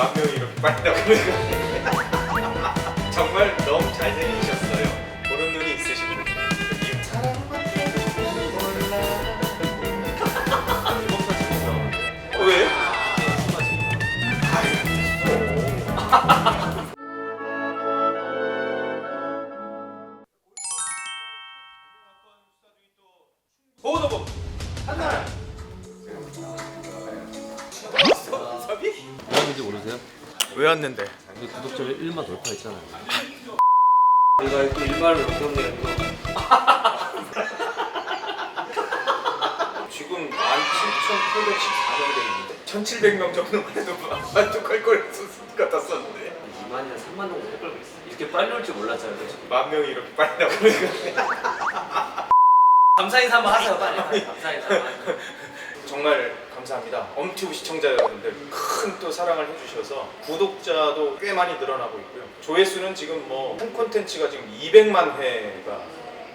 만 명이 이렇게 빨리 나오는 거 정말 너무 잘생기셨어요. 보는 눈이. 어, 왜? 보 왜 왔는데? 우리 구독자를 1만 돌파했잖아요. 내가 또 일말을 넘겼네요. 지금 17,814명 돼 있는데 1,700명 정도만 해도 만족할 걸 같았었는데 2만이나 3만 정도 헷갈고 있어. 이렇게 빨리 올 줄 몰랐잖아요. 만 명이 이렇게 빨리 나오는 거 감사 인사 한번 하세요, 빨리. 감사 인사 한번 하세요. 정말 감사합니다. 엄튜브 시청자 여러분들 큰 또 사랑을 해주셔서 구독자도 꽤 많이 늘어나고 있고요. 조회수는 지금 뭐 한 콘텐츠가 지금 200만 회가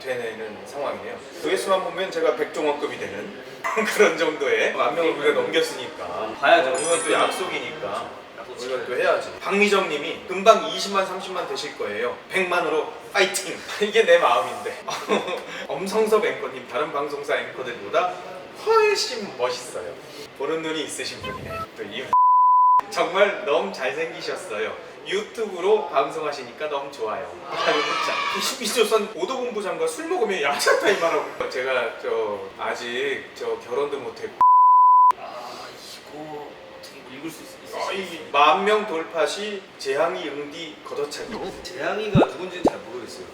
되는 상황이네요. 조회수만 보면 제가 백종원급이 되는 그런 정도의 만 명을 우리가 넘겼으니까 봐야죠. 이건 또 약속이니까 우리가 또 해야지. 박미정님이 금방 20만 30만 되실 거예요. 100만으로 파이팅. 이게 내 마음인데. 엄성섭 앵커님 다른 방송사 앵커들보다 훨씬 멋있어요. 보는 눈이 있으신 분이네. 또이 정말 너무 잘생기셨어요. 유튜브로 방송하시니까 너무 좋아요. 아유 진짜 22조선 오도본부장과 술 먹으면 야자 타임 하라고. 제가 저 아직 저 결혼도 못했고. 아, 이거 어떻게 읽을 수 있- 있으세요? 거의 만명 돌파 시 재앙이 응디 걷어차기 재앙이가 누군지는 잘 모르겠어요.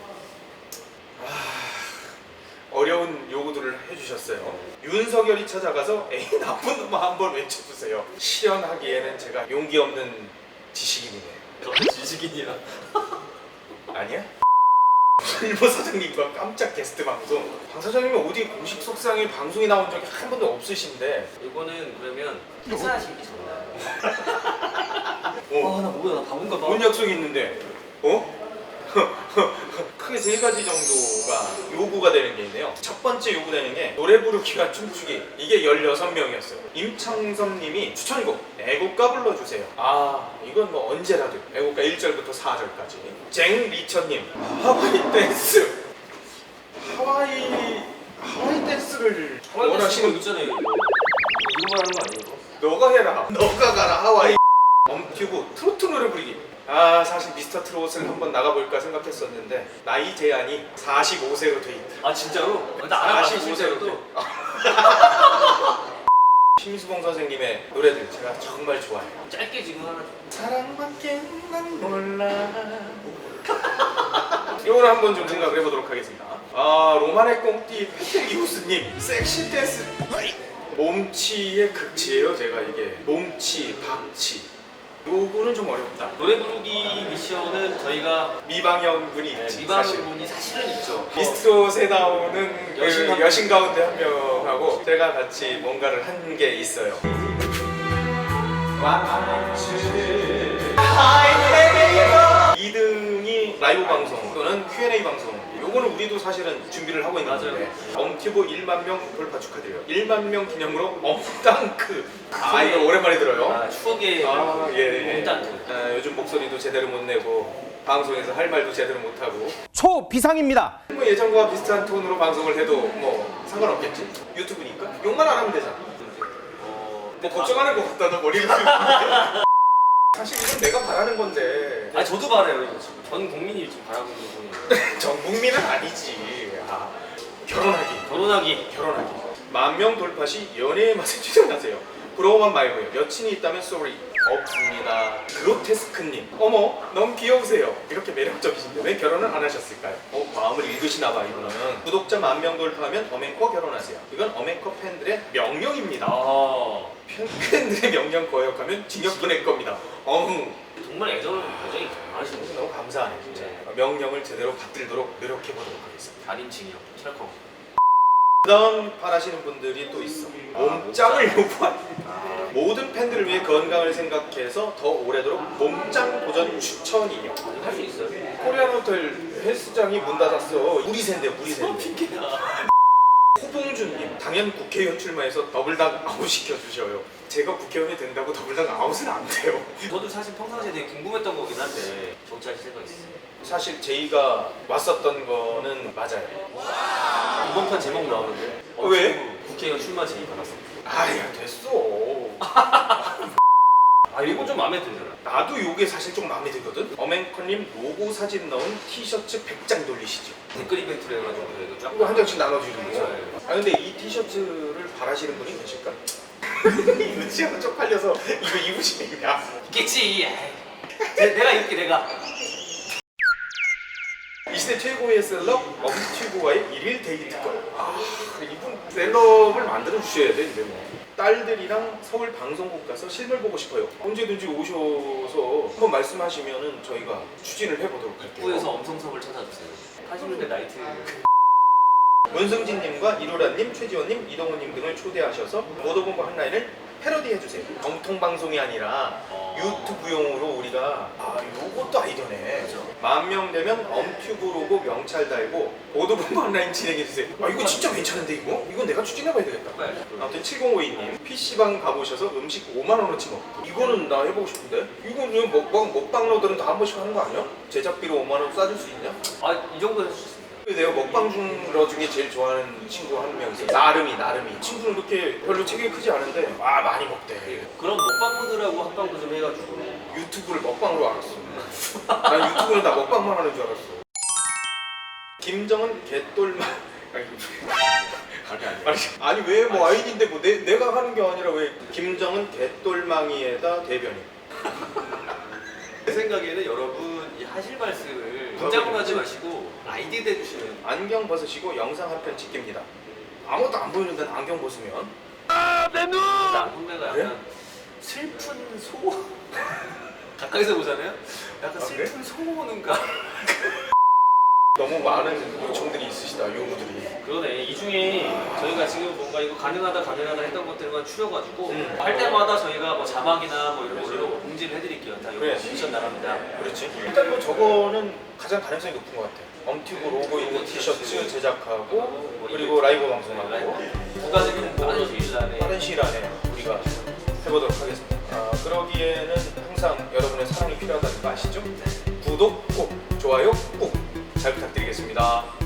어려운 요구들을 해주셨어요 윤석열이 찾아가서 에이 나쁜 놈아 한번 외쳐주세요 실현하기에는 제가 용기 없는 지식인이네요 저도 지식인이라. 아니야? 일보 사장님과 깜짝 게스트 방송 방 사장님은 어디 공식 속상에 방송에 나온 적이 한 번도 없으신데 이거는 그러면 회사하시기 전날. 어, 아, 나 뭐야, 나 바본가 봐. 뭔 약속이 있는데 어? 크게 세 가지 정도가 요구가 되는 게 있네요. 첫 번째 요구되는 게 노래 부르기와 춤추기. 이게 16명이었어요. 임창섭 님이 추천곡 애국가 불러주세요. 아, 이건 뭐 언제라도 애국가 1절부터 4절까지. 쟁 리처 님 하와이 댄스. 하와이 하와이 댄스를 원하시는 원하시는 거 있잖아요, 이거. 이거 말하는 거 아니에요? 너가 해라. 너가 가라 하와이. 엄튜브 트로트 노래 부르기. 아 사실 미스터 트롯을 한번 나가볼까 생각했었는데 나이 제한이 45세로 돼 있다. 아, 진짜로? 나 45세로 돼. 심수봉 선생님의 노래들 제가 정말 좋아해요. 짧게 지금 하나. 사랑밖에 난 몰라. 이걸 한번 좀 생각을 해보도록 하겠습니다. 아 로마네 꽁띠 페텔기우스님 섹시 댄스 몸치의 극치예요. 제가 이게 몸치, 박치. 요거는 좀 어렵다. 노래 부르기 미션은 저희가 미방형 분이 네, 있지 사실. 미방분이 사실은 있죠. 미스트롯에 나오는 그 여신 여신, 한 가운데 한 명하고 제가 같이 뭔가를 한 게 있어요. 이등 이 라이브 방송 또는 Q&A 방송. 요거는 우리도 사실은 준비를 하고 있는 맞아요. 건데 엄튜브 1만 명 돌파 축하드려요. 1만 명 기념으로 엄땅크. 아 이거 오랜만에 들어요. 아, 추억의 아, 예, 예. 일단 아, 요즘 목소리도 제대로 못 내고 방송에서 할 말도 제대로 못 하고. 초비상입니다. 뭐 예전과 비슷한 톤으로 방송을 해도 뭐 상관없겠지? 유튜브니까? 욕만 안 하면 되잖아. 어, 뭐 걱정하는 것 같다 너 머리가 사실 이건 내가 바라는 건데. 아, 저도 바라요 이거 지금. 전 국민이 지금 바라고 있는 분이에요. 전 국민은 아니지. 아, 결혼하기. 결혼하기. 결혼하기. 만 명 돌파 시 연애의 맛에 취존하세요. 부러워만 말고요. 여친이 있다면 쏘리 없습니다. 그로테스크님. 어머 너무 귀여우세요. 이렇게 매력적이신데 왜 결혼을 안 하셨을까요? 어 마음을 읽으시나 봐 이분은. 구독자 만 명 돌파하면 어메커 결혼하세요. 이건 어메커 팬들의 명령입니다. 아, 팬들의 명령 거역하면 징역 보낼 겁니다. 어흥 정말 애정을 굉장히 많으시는 너무 감사하네 진짜. 네. 명령을 제대로 받들도록 노력해 보도록 하겠습니다. 달인칭이요. 철컹. 그다음 바라시는 분들이 또 있어 몸짱을 요구한 모든 팬들을 위해 건강을 생각해서 더 오래도록 몸짱 도전 추천이요 할수 있어요. 코리안 호텔 헬스장이 문 닫았어 물이 샌대 핑계야. 후봉준님 당연 국회의원 출마해서 더블당 아웃 시켜주셔요. 제가 국회의원이 된다고 더블당 아웃은 안 돼요. 저도 사실 평상시에 되게 궁금했던 거긴 한데 정치할 생각 있어요. 사실 제이가 왔었던 거는 맞아요. 이번 편 제목 나오는데 어, 왜? 국회의원 출마 제의 받았어. 아야 됐어. 아 이거 좀 마음에 들잖아. 나도 요게 사실 좀 마음에 들거든. 어맹커님 로고 사진 넣은 티셔츠 100장 돌리시죠. 댓글 이벤트로 해가지고 이거 쫙. 이거 한 장씩 나눠주는 거. 네. 아 근데 이 티셔츠를 바라시는 분이 계실까? 이거 치아가 쪽팔려서 이거 입으시냐? 있겠지. 에이. 내, 내가 입게 내가. 이 시대 최고의 셀럽 엄튜브와의 일일 데이트권. 아 이분 셀럽을 만들어 주셔야 돼 이제 뭐. 딸들이랑 서울 방송국 가서 실물 보고 싶어요. 언제든지 오셔서 한번 말씀하시면은 저희가 추진을 해보도록 할게요. 후에서 엄성섭을 찾아주세요. 80년대 나이트. 문승진님과 이로라님, 최지원님, 이동훈님 등을 초대하셔서 모더본부 한라인을 패러디 해주세요. 정통 방송이 아니라 어. 유튜브용으로 우리가 아 요것도 아이디어네. 만 명 되면 엄튜브 로고 명찰 달고 모더본부 한라인 진행해주세요. 아 이거 진짜 괜찮은데 이거? 이건 내가 추진해봐야 되겠다. 빨리. 아무튼 7052님 PC방 가보셔서 음식 5만 원어치 먹기 이거는 나 해보고 싶은데 이거는 먹방 먹방러들은 다 한 번씩 하는 거 아니야? 제작비로 5만 원 쏴줄 수 있냐? 아 이 정도 해줄 수. 내가 먹방 중러 중에 제일 좋아하는 친구 한 명 있어. 나름이 나름이. 친구는 그렇게 별로 체격이 크지 않은데 아 많이 먹대. 그런 먹방분들하고 합방도 좀 해가지고. 유튜브를 먹방으로 알았어. 난 유튜브는 다 먹방만 하는 줄 알았어. 김정은 개똘만. 아니, 아니, 아니 왜뭐 아이디인데 뭐 내, 내가 하는 게 아니라 왜 김정은 개똘망이에다 대변인. 제 생각에는 여러분 이 하실 말씀을 문장으로 하지 마시고 아이디 대주시면 안경 벗으시고 영상 한 편 찍깁니다. 아무것도 안 보이는데 안경 벗으면 안 선배가 약간 그래? 슬픈 소 가까이서 보잖아요. 약간 아, 그래? 슬픈 소는가 너무 많은 요청들이 있으시다 요구들이. 그러네. 이 중에 저희가 지금 뭔가 이거 가능하다 가능하다 했던 것들만 추려가지고 음. 할 때마다 저희가 뭐 자막이나 뭐 이런 걸로 공지를 해드릴게요. 다 이거 그래. 미션 나갑니다. 그렇지. 일단 뭐 저거는 가장 가능성이 높은 것 같아. 엄튜브 로고 있는 티셔츠 제작하고 그리고 라이브 방송하고 두 가지는 빠른 시일 안에 빠른 시일 안에 우리가 해보도록 하겠습니다. 아, 그러기에는 항상 여러분의 사랑이 필요하다는 거 아시죠? 구독 꼭, 좋아요 꼭 잘 부탁드리겠습니다.